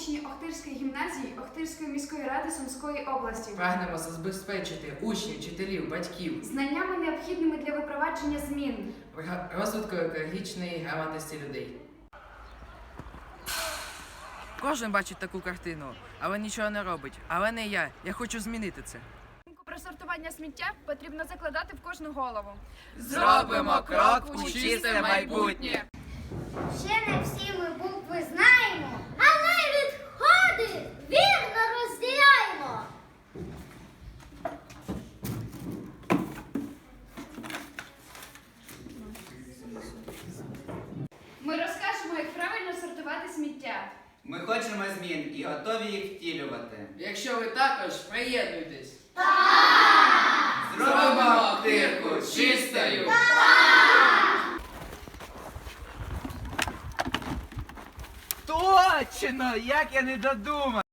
учні Охтирської гімназії Охтирської міської ради Сумської області. Прагнемо забезпечити учнів, вчителів, батьків Знаннями необхідними для випровадження змін. розвитку екологічної грамотності людей. Кожен бачить таку картину, але нічого не робить. Але не я. Я хочу змінити це. Про сортування сміття потрібно закладати в кожну голову. Зробимо крок у чисте майбутнє. Ще не всі ми Ми розкажемо, як правильно сортувати сміття. Ми хочемо змін і готові їх втілювати. Якщо ви також приєднуйтесь. Зробимо Охтирку чистою! Точно! Як я не додумав!